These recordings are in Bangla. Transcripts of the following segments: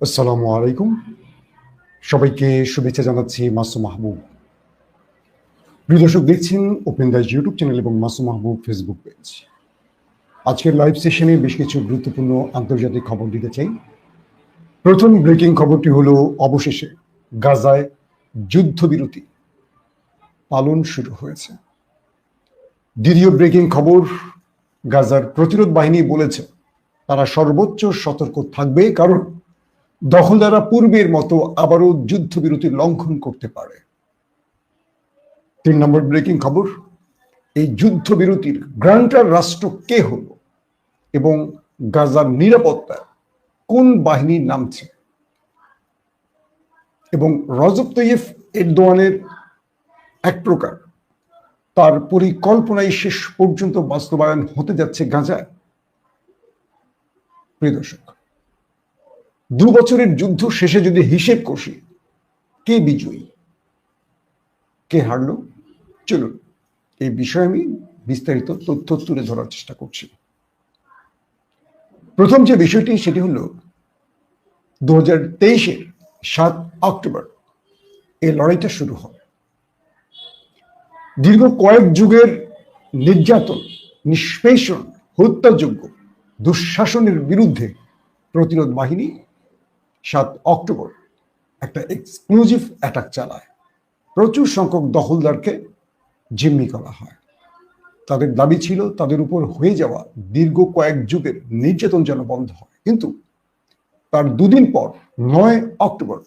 আসসালামু আলাইকুম। সবাইকে শুভেচ্ছা জানাচ্ছি মাসু মাহবুব। প্রিয় দর্শক, দেখছেন ওপেন দাস ইউটিউব চ্যানেল এবং মাসু মাহবুব ফেসবুক পেজ আজকের লাইভ সেশনে বেশ কিছু গুরুত্বপূর্ণ আন্তর্জাতিক খবর দিতে চাই। প্রথম ব্রেকিং খবরটি হলো, অবশেষে গাজায় যুদ্ধবিরতি পালন শুরু হয়েছে। দ্বিতীয় ব্রেকিং খবর, গাজার প্রতিরোধ বাহিনী বলেছে, তারা সর্বোচ্চ সতর্ক থাকবে কারণ দখলদাররা পূর্বের মতো আবারও যুদ্ধবিরতি লঙ্ঘন করতে পারে। তিন নম্বর ব্রেকিং খবর, এই যুদ্ধবিরতির গ্রান্টার রাষ্ট্র কে হলো এবং গাজার নিরাপত্তা কোন বাহিনী নামছে এবং রজব তৈয়ফ এরদোয়ানের এক প্রকার, তার পরিকল্পনায় শেষ পর্যন্ত বাস্তবায়ন হতে যাচ্ছে গাজায়? প্রিয় দর্শক দু বছরের যুদ্ধ শেষে যদি হিসেব কষি, কে বিজয়ী? কে হারলো? চলুন, এই বিষয়ে আমি বিস্তারিত তথ্য তুলে ধরার চেষ্টা করছি। প্রথম যে বিষয়টি, সেটি হলো দু হাজার তেইশের সাত অক্টোবর এই লড়াইটা শুরু হয়। দীর্ঘ কয়েক যুগের নির্যাতন, নিষ্পেষণ হত্যাযোগ্য দুঃশাসনের বিরুদ্ধে প্রতিরোধ বাহিনী সাত অক্টোবর একটা এক্সক্লুসিভ অ্যাটাক চালায়। প্রচুর সংখ্যক দখলদারকে জিম্মি করা হয়। তাদের দাবি ছিল তাদের উপর হয়ে যাওয়া দীর্ঘ কয়েক যুগের নির্যাতন যেন বন্ধ হয়। কিন্তু তার দুদিন পর, নয় অক্টোবর,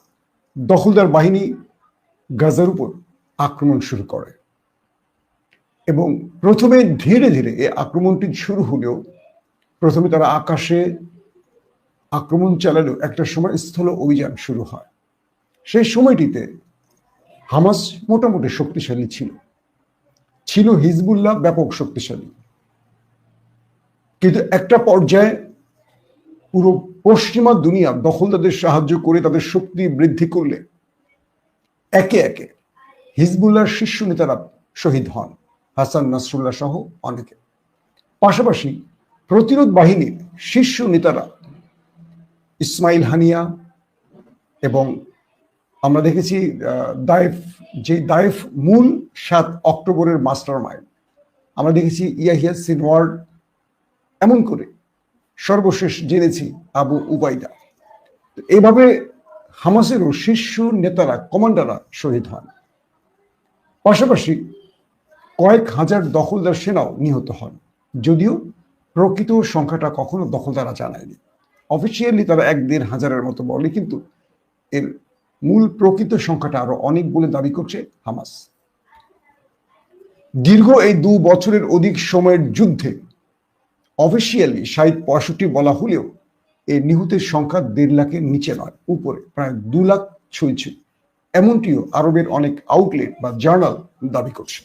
দখলদার বাহিনী গাজার উপর আক্রমণ শুরু করে। এবং প্রথমে ধীরে ধীরে এই আক্রমণটি শুরু হলেও প্রথমে তারা আকাশে আক্রমণ চালালেও একটা সময় স্থল অভিযান শুরু হয়। সেই সময়টিতে হামাস মোটামুটি শক্তিশালী ছিল। ছিল হিজবুল্লাহ ব্যাপক শক্তিশালী। কিন্তু একটা পর্যায়ে পুরো পশ্চিমা দুনিয়া দখলদারদের সাহায্য করে তাদের শক্তি বৃদ্ধি করলে একে একে হিজবুল্লাহর শীর্ষ নেতারা শহীদ হন, হাসান নাসরুল্লাহ সহ অনেকে। পাশাপাশি প্রতিরোধ বাহিনীর শীর্ষ নেতারা ইসমাইল হানিয়া এবং আমরা দেখেছি দায়েফ, যে দায়েফ মূল সাত অক্টোবরের মাস্টার মাইন্ড আমরা দেখেছি ইয়াহিয়া সিনওয়ার এমন করে সর্বশেষ জেনেছি আবু উবাইদা। এইভাবে হামাসেরও শীর্ষ নেতারা, কমান্ডাররা শহীদ হন। পাশাপাশি কয়েক হাজার দখলদার সেনাও নিহত হন। যদিও প্রকৃত সংখ্যাটা কখনো দখলদারা জানায়নি। অফিসিয়ালি তারা এক দেড় হাজারের মতো বলে, কিন্তু এর মূল প্রকৃত সংখ্যাটা আরও অনেক বলে দাবি করছে হামাস। দীর্ঘ এই দু বছরের অধিক সময়ের যুদ্ধে অফিসিয়ালি ষাট পঁয়ষট্টি বলা হলেও এই নিহতের সংখ্যা দেড় লাখের নিচে নয়, উপরে প্রায় দু লাখ ছুঁই এমনটিও আরবের অনেক আউটলেট বা জার্নাল দাবি করছে।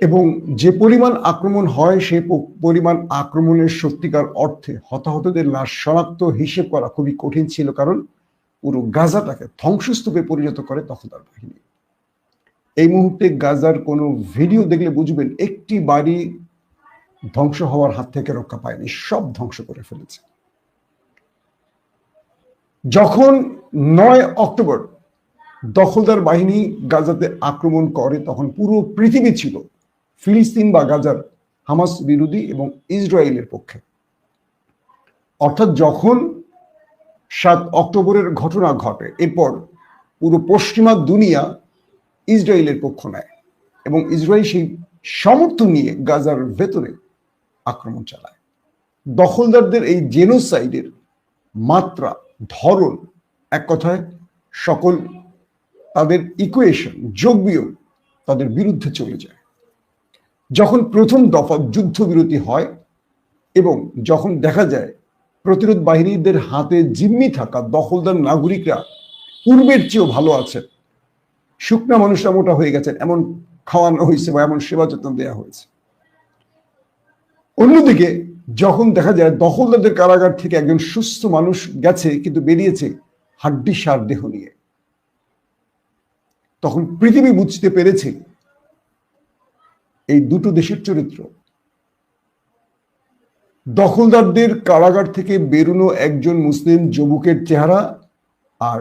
এবং যে পরিমাণ আক্রমণ হয় সেই পরিমাণ আক্রমণের সত্যিকার অর্থে হতাহতদের লাশ শনাক্ত হিসেব করা খুবই কঠিন ছিল কারণ পুরো গাজাটাকে ধ্বংসস্তূপে পরিণত করে দখলদার বাহিনী। এই মুহূর্তে গাজার কোনো ভিডিও দেখলে বুঝবেন একটি বাড়ি ধ্বংস হওয়ার হাত থেকে রক্ষা পায়নি, সব ধ্বংস করে ফেলেছে। যখন নয় অক্টোবর দখলদার বাহিনী গাজাতে আক্রমণ করে, তখন পুরো পৃথিবী ছিল ফিলিস্তিন বা গাজার হামাস বিরোধী এবং ইসরায়েলের পক্ষে। অর্থাৎ যখন সাত অক্টোবরের ঘটনা ঘটে, এরপর পুরো পশ্চিমা দুনিয়া ইসরায়েলের পক্ষ নেয় এবং ইসরায়েল সেই সমর্থন নিয়ে গাজার ভেতরে আক্রমণ চালায়। দখলদারদের এই জেনোসাইডের মাত্রা, ধরন এক কথায় সকল তাদের ইকুয়েশন যোগ তাদের বিরুদ্ধে চলে যায়। যখন প্রথম দফা যুদ্ধবিরতি হয় এবং যখন দেখা যায় প্রতিরোধ বাহিনীদের হাতে জিম্মি থাকা দখলদার নাগরিকরা পূর্বের চেয়েও ভালো আছে শুকনা মানুষরা মোটা হয়ে গেছেন, এমন খাওয়ানো হয়েছে বা এমন সেবা যত্ন দেওয়া হয়েছে। অন্যদিকে যখন দেখা যায় দখলদারদের কারাগার থেকে একজন সুস্থ মানুষ গেছে কিন্তু বেরিয়েছে হাড্ডি সার দেহ নিয়ে, তখন পৃথিবী বুঝতে পেরেছে এই দুটো দেশের চরিত্র। দখলদারদের কারাগার থেকে বেরোনো একজন মুসলিম যুবকের চেহারা আর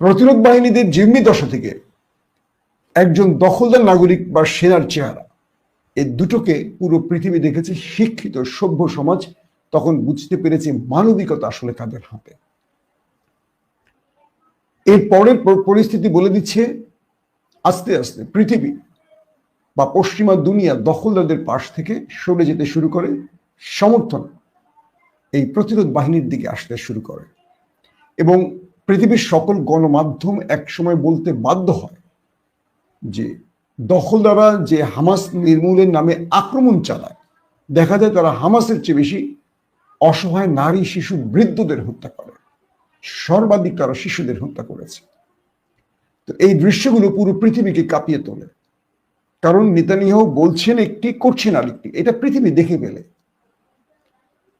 প্রতিরোধ বাহিনীদের জিম্মি দশা থেকে একজন দখলদার নাগরিক বা সেনার চেহারা। এই দুটোকে পুরো পৃথিবী দেখেছে শিক্ষিত সভ্য সমাজ, তখন বুঝতে পেরেছে মানবিকতা আসলে কাদের হাতে। এর পরের পরিস্থিতি বলে দিচ্ছে আস্তে আস্তে পৃথিবী। বা পশ্চিমা দুনিয়া দখলদারদের পাশ থেকে সরে যেতে শুরু করে, সমর্থন এই প্রতিরোধ বাহিনীর দিকে আসতে শুরু করে। এবং পৃথিবীর সকল গণমাধ্যম একসময় বলতে বাধ্য হয় যে দখলদাররা যে হামাস নির্মূলের নামে আক্রমণ চালায়, দেখা যায় তারা হামাসের চেয়ে বেশি অসহায় নারী, শিশু, বৃদ্ধদের হত্যা করে, সর্বাধিক তারা শিশুদের হত্যা করেছে। তো এই দৃশ্যগুলো পুরো পৃথিবীকে কাঁপিয়ে তোলে। কারণ নেতানিয়াহু বলছেন একটি, করছেন আরেকটি। এটা পৃথিবী দেখে ফেলে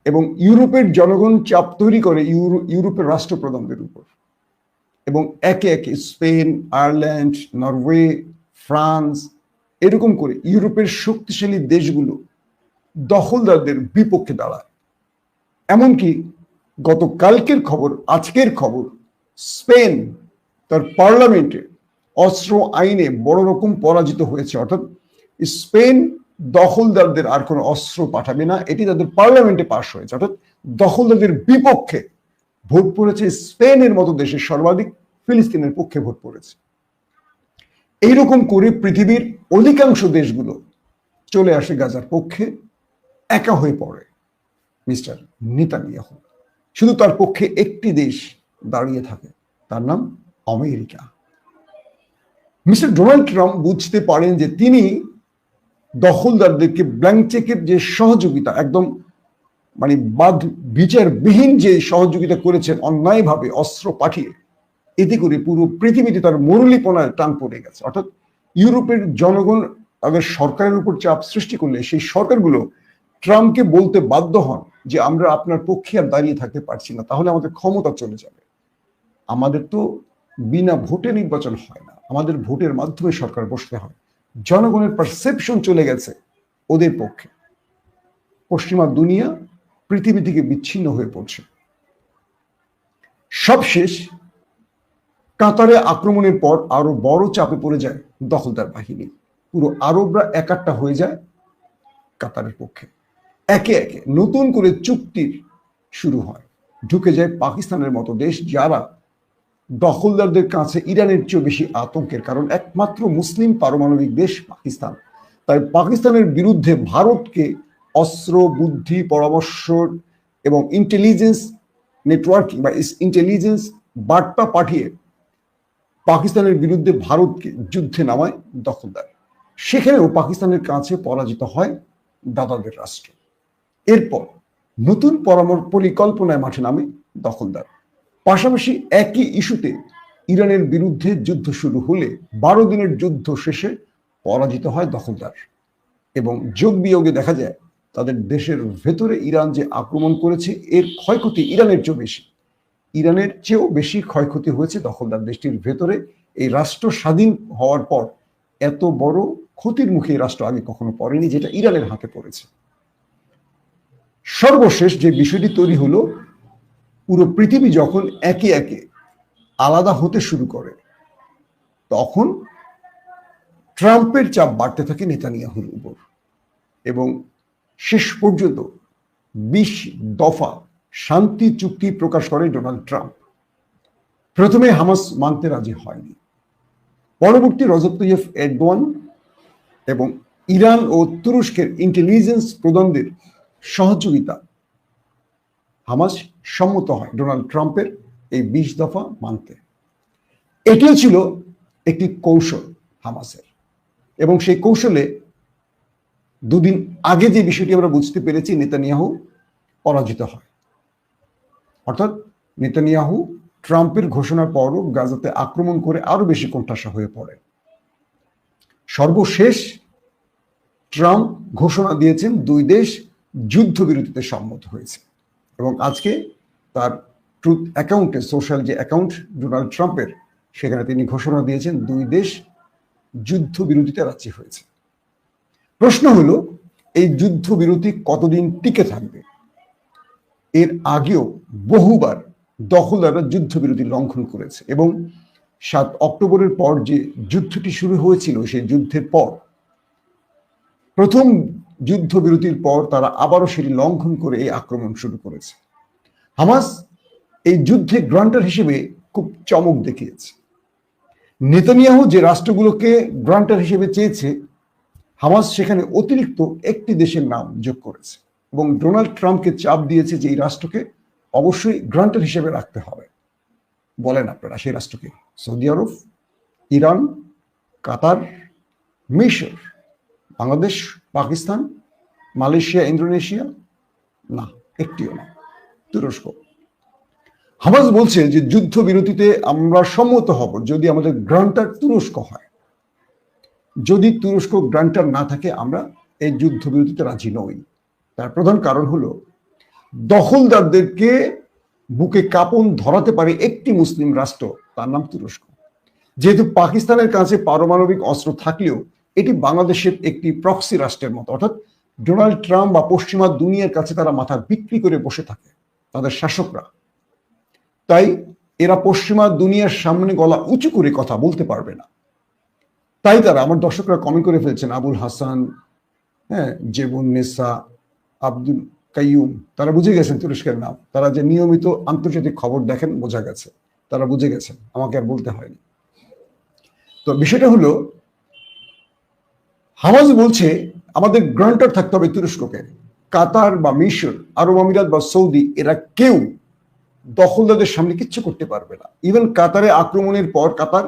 এবং ইউরোপের জনগণ চাপ তৈরি করে ইউরো, ইউরোপের রাষ্ট্রপ্রধানদের উপর। এবং একে একে স্পেন, আয়ারল্যান্ড, নরওয়ে, ফ্রান্স, এরকম করে ইউরোপের শক্তিশালী দেশগুলো দখলদারদের বিপক্ষে দাঁড়ায়। এমনকি গতকালকের খবর, আজকের খবর, স্পেন তার পার্লামেন্টে অস্ত্র আইনে বড় রকম পরাজিত হয়েছে। অর্থাৎ স্পেন দখলদারদের আর কোনো অস্ত্র পাঠাবে না, এটি তাদের পার্লামেন্টে পাশ হয়েছে। অর্থাৎ দখলদারদের বিপক্ষে ভোট পড়েছে, স্পেনের মতো দেশের সর্বাধিক ফিলিস্তিনের পক্ষে ভোট পড়েছে। এইরকম করে পৃথিবীর অধিকাংশ দেশগুলো চলে আসে গাজার পক্ষে, একা হয়ে পড়ে মিস্টার নেতানিয়াহু। শুধু তার পক্ষে একটি দেশ দাঁড়িয়ে থাকে, তার নাম আমেরিকা। মিস্টার ডোনাল্ড ট্রাম্প বুঝতে পারেন যে তিনি দখলদারদেরকে ব্ল্যাঙ্ক চেকের যে সহযোগিতা, একদম মানে বাদ, বিচারবিহীন যে সহযোগিতা করেছেন, অন্যায়ভাবে অস্ত্র পাঠিয়ে, এতে করে পুরো পৃথিবীতে তার মরুলিপনায় টান পড়ে গেছে। অর্থাৎ ইউরোপের জনগণ তাদের সরকারের উপর চাপ সৃষ্টি করলে সেই সরকারগুলো ট্রাম্পকে বলতে বাধ্য হন যে আমরা আপনার পক্ষে আর দাঁড়িয়ে থাকতে পারছি না, তাহলে আমাদের ক্ষমতা চলে যাবে। আমাদের তো বিনা ভোটে নির্বাচন হয় না। আমাদের ভোটের মাধ্যমে সরকার বসতে হয়। জনগণের পারসেপশন চলে গেছে ওদের পক্ষে। পশ্চিমা দুনিয়া পৃথিবী থেকে বিচ্ছিন্ন হয়ে পড়ছে। সবশেষ কাতারে আক্রমণের পর আরও বড় চাপে পড়ে যায় দখলদার বাহিনী। পুরো আরবরা একাট্টা হয়ে যায় কাতারের পক্ষে। একে একে নতুন করে চুক্তির শুরু হয়। ঢুকে যায় পাকিস্তানের মতো দেশ যারা দখলদারদের কাছে ইরানের চেয়েও বেশি আতঙ্কের কারণ একমাত্র মুসলিম পারমাণবিক দেশ পাকিস্তান। তাই পাকিস্তানের বিরুদ্ধে ভারতকে অস্ত্র, বুদ্ধি, পরামর্শ এবং ইন্টেলিজেন্স নেটওয়ার্কিং বা ইন্টেলিজেন্স বার্তা পাঠিয়ে পাকিস্তানের বিরুদ্ধে ভারতকে যুদ্ধে নামায় দখলদার। সেখানেও পাকিস্তানের কাছে পরাজিত হয় দাদাদের রাষ্ট্র। এরপর নতুন পরামর্শ পরিকল্পনায় মাঠে নামে দখলদার। পাশাপাশি একই ইস্যুতে ইরানের বিরুদ্ধে যুদ্ধ শুরু হলে বারো দিনের যুদ্ধ শেষে পরাজিত হয় দখলদার। এবং যোগ বিয়োগে দেখা যায়, তাদের দেশের ভেতরে ইরান যে আক্রমণ করেছে, এর ক্ষয়ক্ষতি ইরানের চেয়েও বেশি। ইরানের চেয়েও বেশি ক্ষয়ক্ষতি হয়েছে দখলদার দেশটির ভেতরে। এই রাষ্ট্র স্বাধীন হওয়ার পর এত বড় ক্ষতির মুখে রাষ্ট্র আগে কখনো পড়েনি, যেটা ইরানের হাতে পড়েছে। সর্বশেষ যে বিষয়টি তৈরি হলো পুরো পৃথিবী যখন একে একে আলাদা হতে শুরু করে, তখন ট্রাম্পের চাপ বাড়তে থাকে নেতানিয়াহুর উপর। এবং শেষ পর্যন্ত বিশ দফা শান্তি চুক্তি প্রকাশ করে ডোনাল্ড ট্রাম্প। প্রথমে হামাস মানতে রাজি হয়নি। পরবর্তী রজব তৈয়ফ এরদোয়ান এবং ইরান ও তুরস্কের ইন্টেলিজেন্স প্রধানদের সহযোগিতা হামাস সম্মত হয় ডোনাল্ড ট্রাম্পের এই বিশ দফা মানতে। এটিও ছিল একটি কৌশল হামাসের। এবং সেই কৌশলে দুদিন আগে যে বিষয়টি আমরা বুঝতে পেরেছি, নেতানিয়াহু পরাজিত হয়। অর্থাৎ নেতানিয়াহু ট্রাম্পের ঘোষণার পরও গাজাতে আক্রমণ করে আরও বেশি কোণঠাসা হয়ে পড়ে। সর্বশেষ ট্রাম্প ঘোষণা দিয়েছেন, দুই দেশ যুদ্ধবিরতিতে সম্মত হয়েছে। এবং আজকে তার ট্রুথ অ্যাকাউন্টে সোশ্যাল যে অ্যাকাউন্ট ডোনাল্ড ট্রাম্পের সেখানে তিনি ঘোষণা দিয়েছেন, দুই দেশ যুদ্ধবিরতিতে রাজি হয়েছে। প্রশ্ন হলো, এই যুদ্ধ বিরতি কতদিন টিকে থাকবে? এর আগেও বহুবার দখলদাররা যুদ্ধবিরতি লঙ্ঘন করেছে এবং সাত অক্টোবরের পর যে যুদ্ধটি শুরু হয়েছিল, সেই যুদ্ধের পর প্রথম যুদ্ধবিরতির পর তারা আবারও সেটি লঙ্ঘন করে এই আক্রমণ শুরু করেছে। হামাস এই যুদ্ধে গ্রান্টার হিসেবে খুব চমক দেখিয়েছে। নেতানিয়াহু যে রাষ্ট্রগুলোকে গ্রান্টার হিসেবে চেয়েছে, হামাস সেখানে অতিরিক্ত একটি দেশের নাম যোগ করেছে এবং ডোনাল্ড ট্রাম্পকে চাপ দিয়েছে যে এই রাষ্ট্রকে অবশ্যই গ্রান্টার হিসেবে রাখতে হবে। বলেন আপনারা সেই রাষ্ট্রকে, সৌদি আরব, ইরান, কাতার, মিশর। Bangladesh, Pakistan, Malaysia, Indonesia? না, একটিও না, তুরস্ক। হামাজ বলছে যে যুদ্ধবিরতিতে আমরা সম্মত হব যদি আমাদের গ্রান্টার তুরস্ক হয়। যদি তুরস্ক গ্রান্টার না থাকে, আমরা এই যুদ্ধবিরতিতে রাজি নই। তার প্রধান কারণ হলো, দখলদারদেরকে বুকে কাপন ধরাতে পারে একটি মুসলিম রাষ্ট্র, তার নাম তুরস্ক। যেহেতু পাকিস্তানের কাছে পারমাণবিক অস্ত্র থাকলেও এটি বাংলাদেশের একটি প্রক্সি রাষ্ট্রের মতো। অর্থাৎ ডোনাল্ড ট্রাম্প বা পশ্চিমা দুনিয়ার কাছে তারা মাথা বিক্রি করে বসে থাকে, তাদের শাসকরা। তাই এরা পশ্চিমা দুনিয়ার সামনে গলা উঁচু করে কথা বলতে পারবে না। তাই তারা, আমার দর্শকরা কমেন্ট করে ফেলছেন, আবুল হাসান হ্যাঁ জেবুন নেসা, আব্দুল কাইয়ুম, তারা বুঝে গেছেন তুরস্কের নাম। তারা যে নিয়মিত আন্তর্জাতিক খবর দেখেন, বোঝা গেছে। তারা বুঝে গেছেন, আমাকে আর বলতে হয়নি। তো বিষয়টা হলো হামাজ বলছে, আমাদের গ্রান্টার থাকতে হবে তুরস্ককে। কাতার বা মিশর, আরব আমিরাত বা সৌদি, এরা কেউ দখলদারদের সামনে কিচ্ছু করতে পারবে না। ইভেন কাতারে আক্রমণের পর কাতার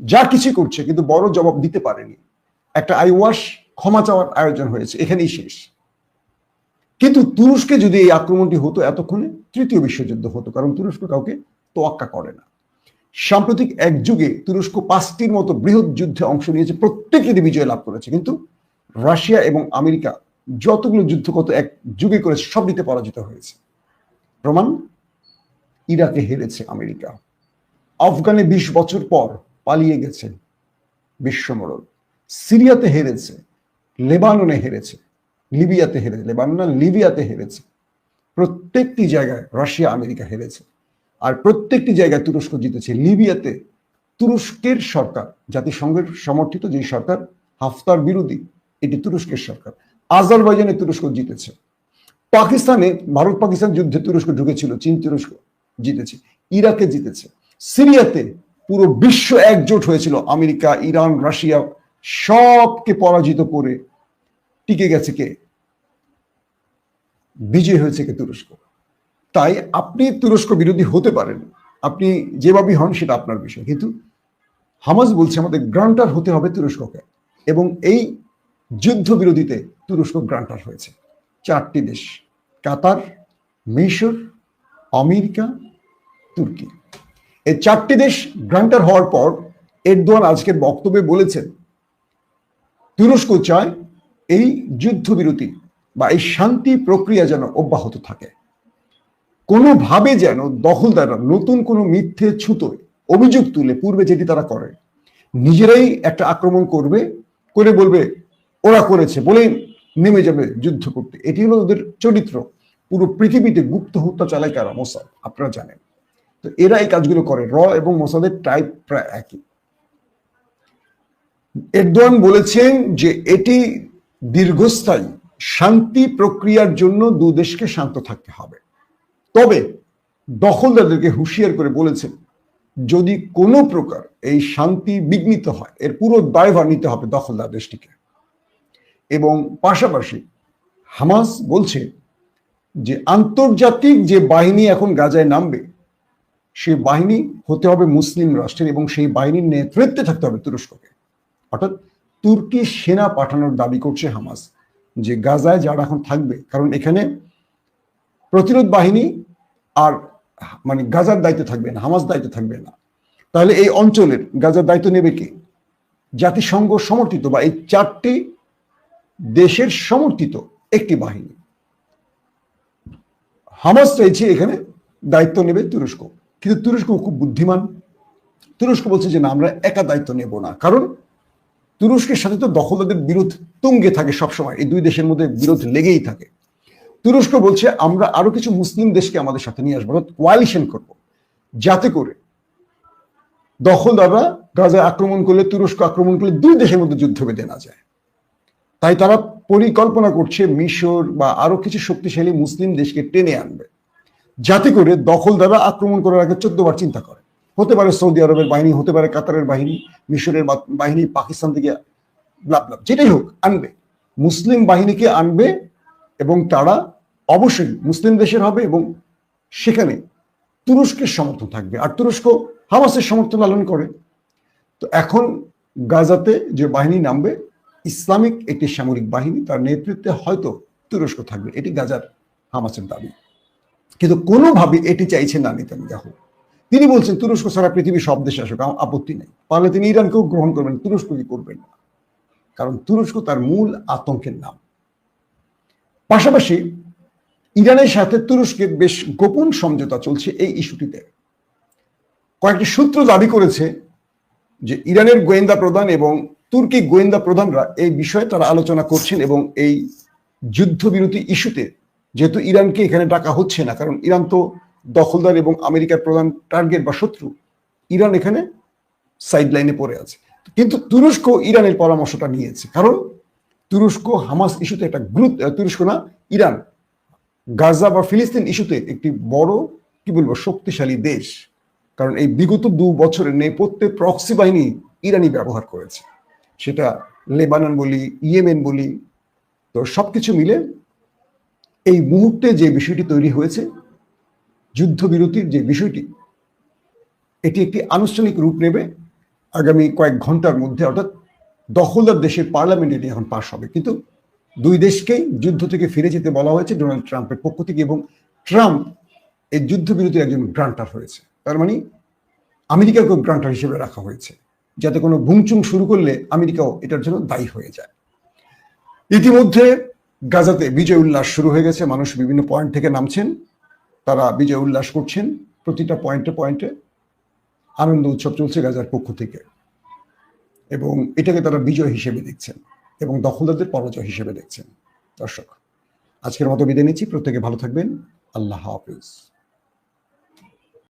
যা কিছু করছে, কিন্তু বড় জবাব দিতে পারেনি। একটা আইওয়াশ ক্ষমা চাওয়ার আয়োজন হয়েছে, এখানেই শেষ। কিন্তু তুরস্কে যদি এই আক্রমণটি হতো এতক্ষণে, তৃতীয় বিশ্বযুদ্ধ হতো, কারণ তুরস্ক কাউকে তোয়াক্কা করে না। সাম্প্রতিক এক যুগে তুরস্ক পাঁচটির মতো বৃহৎ যুদ্ধে অংশ নিয়েছে প্রত্যেকটি বিজয় লাভ করেছে। কিন্তু রাশিয়া এবং আমেরিকা যতগুলো যুদ্ধ কত এক যুগে করে সব দিতে পরাজিত হয়েছে। প্রমাণ ইরাকে হেরেছে আমেরিকা। আফগানে বিশ বছর পর পালিয়ে গেছে বিশ্বমরণ। সিরিয়াতে হেরেছে, লেবাননে হেরেছে, লিবিয়াতে হেরেছে, লেবানন লিবিয়াতে হেরেছে। প্রত্যেকটি জায়গায় রাশিয়া আমেরিকা হেরেছে। আর প্রত্যেকটি জায়গায় তুরস্ক জিতেছে। লিবিয়াতে তুরস্কের সরকার, জাতিসংঘের সমর্থিত যে সরকার, হাফতার বিরোধী, এটি তুরস্কের সরকার। আজারবাইজানে তুরস্ক জিতেছে। পাকিস্তানে, ভারত পাকিস্তান যুদ্ধে তুরস্ক ঢুকেছিল, চীন তুরস্ক জিতেছে, ইরাকে জিতেছে। সিরিয়াতে পুরো বিশ্ব একজোট হয়েছিল, আমেরিকা, ইরান, রাশিয়া, সবকে পরাজিত করে টিকে গেছে কে? বিজয় হয়েছে কে তুরস্ক। তাই আপনি তুরস্ক বিরোধী হতে পারেন। আপনি যেভাবেই হন সেটা আপনার বিষয়। কিন্তু হামাজ বলছে আমাদের গ্রান্টার হতে হবে তুরস্ককে এবং এই যুদ্ধ বিরোধীতে তুরস্ক গ্রান্টার হয়েছে। চারটি দেশ, কাতার, মিশর, আমেরিকা, তুর্কি। এই চারটি দেশ গ্রান্টার হওয়ার পর এরদোয়ান আজকের বক্তব্যে বলেছেন, তুরস্ক চায় এই যুদ্ধবিরতি বা এই শান্তি প্রক্রিয়া যেন অব্যাহত থাকে। কোনোভাবে যেন দখলদাররা নতুন কোনো মিথ্যে ছুতোয় অভিযোগ তুলে পূর্বে যেটি তারা করে, নিজেরাই একটা আক্রমণ করবে, করে বলবে, ওরা করেছে বলে নেমে যাবে যুদ্ধ করতে। এটি হলো ওদের চরিত্র। পুরো পৃথিবীতে গুপ্ত হত্যা চালায় কারা? মোসাদ, আপনারা জানেন। তো এরা এই কাজগুলো করে। র এবং মোসাদের টাইপ প্রায় একই। এরদোয়ান বলেছেন যে এটি দীর্ঘস্থায়ী। শান্তি প্রক্রিয়ার জন্য দু দেশকে শান্ত থাকতে হবে। তবে দখলদারদেরকে হুঁশিয়ার করে বলেছেন, যদি কোনো প্রকার এই শান্তি বিঘ্নিত হয়, এর পুরো দায়ভার নিতে হবে দখলদার দেশটিকে। এবং পাশাপাশি হামাস বলছে যে আন্তর্জাতিক যে বাহিনী এখন গাজায় নামবে, সেই বাহিনী হতে হবে মুসলিম রাষ্ট্রের এবং সেই বাহিনীর নেতৃত্বে থাকতে হবে তুরস্ককে। অর্থাৎ তুর্কি সেনা পাঠানোর দাবি করছে হামাস যে গাজায় যারা এখন থাকবে, কারণ এখানে প্রতিরোধ বাহিনী আর মানে গাজার দায়িত্ব থাকবে না, হামাস দায়িত্ব থাকবে না। তাহলে এই অঞ্চলের গাজার দায়িত্ব নেবে কে? জাতিসংঘ সমর্থিত বা এই চারটি দেশের সমর্থিত একটি বাহিনী। হামাস চাইছে এখানে দায়িত্ব নেবে তুরস্ক। কিন্তু তুরস্ক খুব বুদ্ধিমান। তুরস্ক বলছে যে, না, আমরা একা দায়িত্ব নেব না। কারণ তুরস্কের সাথে তো দখলদারদের বিরোধ তুঙ্গে থাকে সবসময়। এই দুই দেশের মধ্যে বিরোধ লেগেই থাকে। তুরস্ক বলছে, আমরা আরও কিছু মুসলিম দেশকে আমাদের সাথে নিয়ে আসব, অর্থাৎ কোয়ালিশন করব। যাতে করে দখলদাররা গাজা আক্রমণ করলে, তুরস্ক আক্রমণ করলে দুই দেশের মধ্যে যুদ্ধ বেঁধে না যায়। তাই তারা পরিকল্পনা করছে মিশর বা আরও কিছু শক্তিশালী মুসলিম দেশকে টেনে আনবে। যাতে করে দখলদাররা আক্রমণ করার আগে চোদ্দ বার চিন্তা করে। হতে পারে সৌদি আরবের বাহিনী, হতে পারে কাতারের বাহিনী, মিশরের বাহিনী, পাকিস্তান থেকে লাভ লাভ। যেটাই হোক, আনবে। মুসলিম বাহিনীকে আনবে এবং তারা অবশ্যই মুসলিম দেশের হবে এবং সেখানে তুরস্কের সমর্থন থাকবে। আর তুরস্ক হামাসের সমর্থন লালন করে। তো এখন গাজাতে যে বাহিনী নামবে, ইসলামিক একটি সামরিক বাহিনী, তার নেতৃত্বে হয়তো তুরস্ক থাকবে। এটি গাজার হামাসের দাবি। কিন্তু কোনোভাবে এটি চাইছে না নেতানিয়াহু। তিনি বলছেন, তুরস্ক ছাড়া পৃথিবীর সব দেশে আসুক আপত্তি নেই। পারলে তিনি ইরানকেও গ্রহণ করবেন তুরস্ক কি করবেন না। কারণ তুরস্ক তার মূল আতঙ্কের নাম। পাশাপাশি ইরানের সাথে তুরস্কের বেশ গোপন সমঝোতা চলছে এই ইস্যুটিতে। কয়েকটি সূত্র দাবি করেছে যে ইরানের গোয়েন্দা প্রধান এবং তুর্কি গোয়েন্দা প্রধানরা এই বিষয়ে তারা আলোচনা করছেন এবং এই যুদ্ধবিরতি ইস্যুতে যেহেতু ইরানকে এখানে ডাকা হচ্ছে না, কারণ ইরান তো দখলদার এবং আমেরিকার প্রধান টার্গেট বা শত্রু, ইরান এখানে সাইড লাইনে পড়ে আছে। কিন্তু তুরস্ক ইরানের পরামর্শটা নিয়েছে, কারণ তুরস্ক, হামাস ইস্যুতে একটা গুরুত্ব তুরস্ক না, ইরান, গাজা বা ফিলিস্তিন ইস্যুতে একটি বড়, কি বলব, শক্তিশালী দেশ। কারণ এই বিগত দু বছরের নেপথ্যে প্রক্সি বাহিনী ইরানি ব্যবহার করেছে। সেটা লেবানন বলি, ইয়েমেন বলি, তো সব কিছু মিলে এই মুহূর্তে যে বিষয়টি তৈরি হয়েছে, যুদ্ধবিরতির যে বিষয়টি, এটি একটি আনুষ্ঠানিক রূপ নেবে আগামী কয়েক ঘণ্টার মধ্যে, অর্থাৎ দখলদার দেশের পার্লামেন্ট এটি এখন পাশ হবে। কিন্তু দুই দেশকেই যুদ্ধ থেকে ফিরে যেতে বলা হয়েছে ডোনাল্ড ট্রাম্পের পক্ষ থেকে এবং ট্রাম্প এই যুদ্ধবিরতির একজন গ্রান্টার হয়েছে। তার মানে আমেরিকাকেও গ্রান্টার হিসেবে রাখা হয়েছে। যাতে কোনো ভুংচুং শুরু করলে আমেরিকাও এটার জন্য দায়ী হয়ে যায়। ইতিমধ্যে গাজাতে বিজয় উল্লাস শুরু হয়ে গেছে। মানুষ বিভিন্ন পয়েন্ট থেকে নামছেন। তারা বিজয় উল্লাস করছেন প্রতিটা পয়েন্টে পয়েন্টে। আনন্দ উৎসব চলছে গাজার পক্ষ থেকে। এবং এটাকে তারা বিজয় হিসেবে দেখছেন এবং দখলদারদের পরাজয় হিসেবে দেখছেন। দর্শক, আজকের মতো বিদায় নিচ্ছি। প্রত্যেকে ভালো থাকবেন। আল্লাহ হাফিজ।